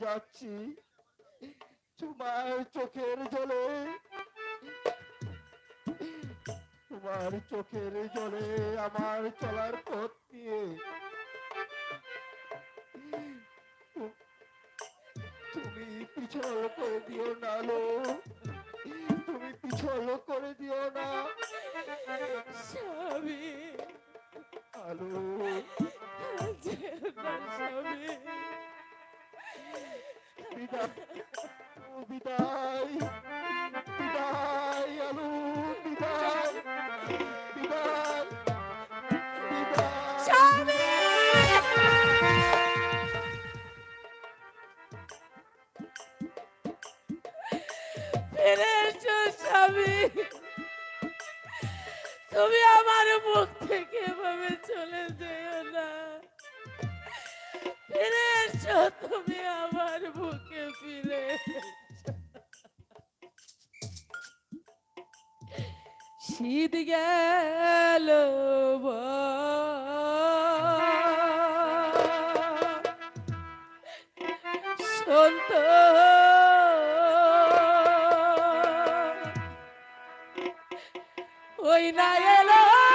যাচ্ছি। তোমার চোখের জলে। তোমার চোখের জলে আমার চলার পথ দিয়ে। তুমি পিছল করে দিও না লো। তুমি পিছল করে দিও না। আলো। বিদায় বিদায় আলু বিদায় বিদায় তুমি আমার মুখ থেকে এসো তুমি আমার বুকে ফিরে শীত গেল সন্ত ওই না এলো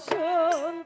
선